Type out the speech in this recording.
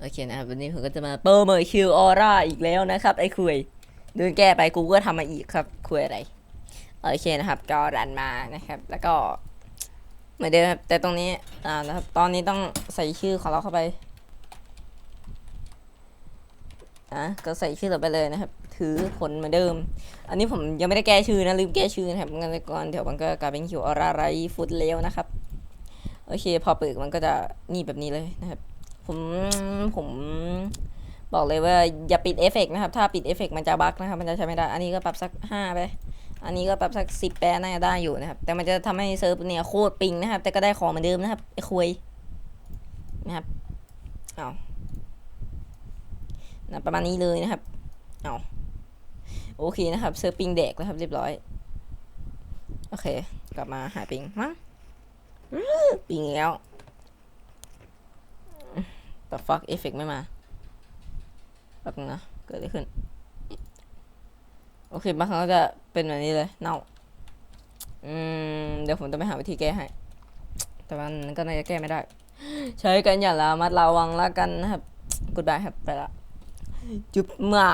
โอเคนะครับวันนี้ผมก็จะมาโปรโมทคิวออร่าอีกแล้วนะครับ ไอ้คุยเดินแก้ไปกูก็ทำมาอีกครับคุยอะไร โอเคนะครับ ก็รันมานะครับ แล้วก็เหมือนเดิมครับ แต่ตรงนี้อ่านะครับตอนนี้ต้องใส่ชื่อของเราเข้าไปอะก็ใส่ชื่อเราไปเลยนะครับ ถือผลเหมือนเดิม อันนี้ผมยังไม่ได้แก้ชื่อนะลืมแก้ชื่อนะครับงั้นก่อนเดี๋ยวมันก็กลายเป็นคิวออร่าไรฟุตเลวนะครับ โอเค พอเปิดมันก็จะนี่แบบนี้เลยนะครับ ผมผมบอกเลยว่าอย่าปิดเอฟเฟกต์นะครับ ถ้าปิดเอฟเฟกต์มันจะบั๊กนะครับ มันจะใช้ไม่ได้ อันนี้ก็ปรับสักห้าไป อันนี้ก็ปรับสักสิบแปดน่าจะได้อยู่นะครับ แต่มันจะทำให้เซิร์ฟเนี่ยโคตรปิงนะครับ แต่ก็ได้ของเหมือนเดิมนะครับไอ้คุยนะครับ เอานะประมาณนี้เลยนะครับ เอาโอเคนะครับ เซิร์ฟปิงแดกแล้วครับเรียบร้อย โอเค กลับมาหาปิงมั้งปิงแล้ว แต่ fuck เอฟเฟกไม่มาแป๊บนึงนะ เกิดอะไรขึ้น โอเคบางครั้งก็จะเป็นแบบนี้เลย เน่า อืม เดี๋ยวผมจะไปหาวิธีแก้ให้ แต่วันก็น่าจะแก้ไม่ได้ ใช้กันอย่าละมัดระวังละกันนะครับกูดได้ครับ ไปละ จุบมา